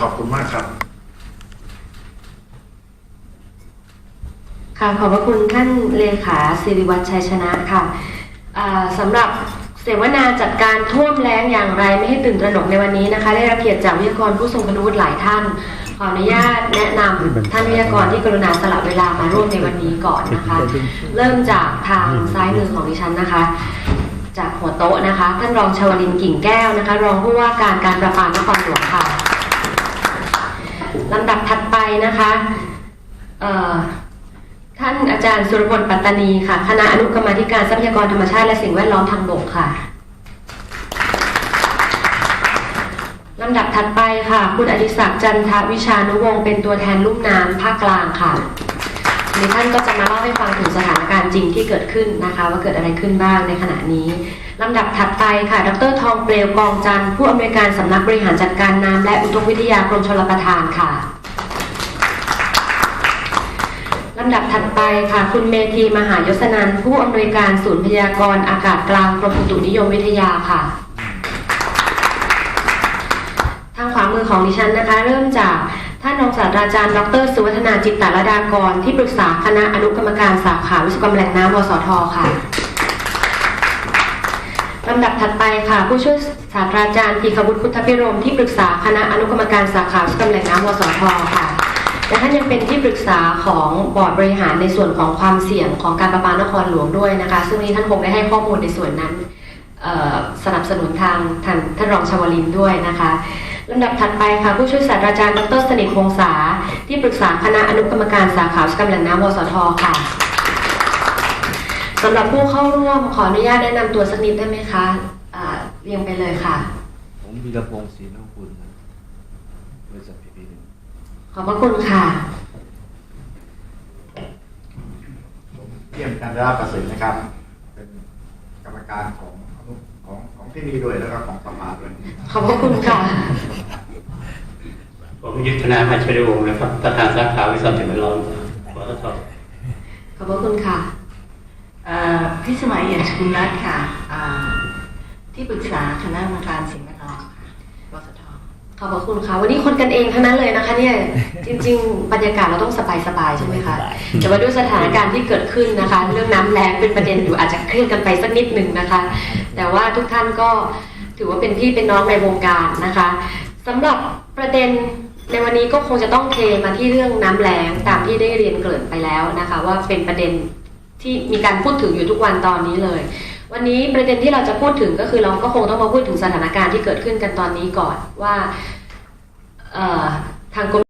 ขอบคุณมากครับ ค่ะขอบพระคุณท่านเลขาสิริวัฒน์ชัยชนะค่ะสำหรับเสวนาจัดการท่วมแล้งอย่างไรไม่ให้ตื่นตระหนกในวันนี้นะคะ ได้รับเกียรติจากวิทยากรผู้ทรงคุณวุฒิหลายท่านขออนุญาตแนะนำท่านวิทยากรที่กรุณาสละเวลามาร่วมในวันนี้ก่อนนะคะ เริ่มจากทางซ้ายมือของดิฉันนะคะ จากหัวโต๊ะนะคะ ท่านรองชวลินกิ่งแก้วนะคะ รองผู้ว่าการการประปานครหลวงค่ะ ลำดับถัดไปนะคะท่านอาจารย์สุรพลปัตตานีค่ะ คณะอนุกรรมาธิการทรัพยากรธรรมชาติและสิ่งแวดล้อมทางบกค่ะลำดับถัดไปค่ะ คุณอดิศักดิ์จันทวิชานุวงศ์เป็นตัวแทนลุ่มน้ำภาคกลางค่ะมีท่านก็จะมาเล่าให้ฟังถึงสถาน จริงที่เกิดขึ้นนะคะ ว่าเกิดอะไรขึ้นบ้างในขณะนี้ลำดับถัดไปค่ะ ดรทองเปลวกองจันทร์ผู้อำนวยการสำนักบริหารจัดการน้ำและอุตุวิทยากรมชลประทานค่ะลำดับถัดไปค่ะ คุณเมธีมหายศนันผู้อำนวยการศูนย์พยากรณ์อากาศกลางกรมอุตุนิยมวิทยาค่ะ ทางขวามือของดิฉันนะคะ เริ่มจาก ท่านรองศาสตราจารย์ ดร สุวัฒนาจิตตรดากร ที่ปรึกษาคณะอนุกรรมการสาขาวิศวกรรมแหล่งน้ำวสทค่ะลำดับถัดไปค่ะ ผู้ช่วยศาสตราจารย์ธีคบุตรพุทธพิรมที่ปรึกษาคณะอนุกรรมการสาขาวิศวกรรมแหล่งน้ำวสทค่ะและท่านยังเป็นที่ปรึกษาของบอร์ดบริหารในส่วนของความเสี่ยงของการประปานครหลวงด้วยนะคะ ซึ่งนี้ท่านคงได้ให้ข้อมูลในส่วนนั้น สนับสนุนทางท่านท่านรองชวลินด้วยนะคะลำดับถัดไปค่ะผู้ช่วยศาสตราจารย์ดรสนิทวงศาที่ปรึกษาคณะอนุกรรมการสาขาวิศวกรรมแหล่งน้ำวสทค่ะสำหรับผู้เข้าร่วมขออนุญาตแนะนำตัวสักนิดได้ไหมคะอ่าเรียงไปเลยค่ะ ผมวีรพงศ์ศรีนองคุณครับบริษัทพีพีหนึ่งขอบพระคุณค่ะเยี่ยมกันราประสิทธิ์นะครับ เป็นกรรมการของของของ ที่นี่ด้วยแล้วก็ของสภาด้วยขอบพระคุณค่ะ ผมยุทธนาพัชริวงศ์นะครับประธานสาขาวิศวกรรมสิ่งแวดล้อมปตทขอบพระคุณค่ะเอ่อพิสมัยเอี่ยมสกุลรัตน์ค่ะอ่าที่ปรึกษาคณะกรรมการสิ่งแวดล้อมค่ะวสทขอบพระคุณค่ะ วันนี้คนกันเองทั้งนั้นเลยนะคะเนี่ยจริง ๆ บรรยากาศเราต้องสบายๆใช่ไหมคะแต่ว่าด้วยสถานการณ์ที่เกิดขึ้นนะคะ เรื่องน้ำแรงเป็นประเด็นอยู่อาจจะเครียดกันไปสักนิดหนึ่งนะคะ แต่ว่าทุกท่านก็ถือว่าเป็นพี่เป็นน้องในวงการนะคะสำหรับประเด็นในวันนี้ก็คงจะต้องเทมาที่เรื่องน้ำแรงตามที่ได้เรียนเกริ่นไปแล้วนะคะ ว่าเป็นประเด็นที่มีการพูดถึงอยู่ทุกวันตอนนี้เลย วันนี้ประเด็นที่เราจะพูดถึงก็คือเราก็คงต้องมาพูดถึงสถานการณ์ที่เกิดขึ้นกันตอนนี้ก่อนว่าทางกรม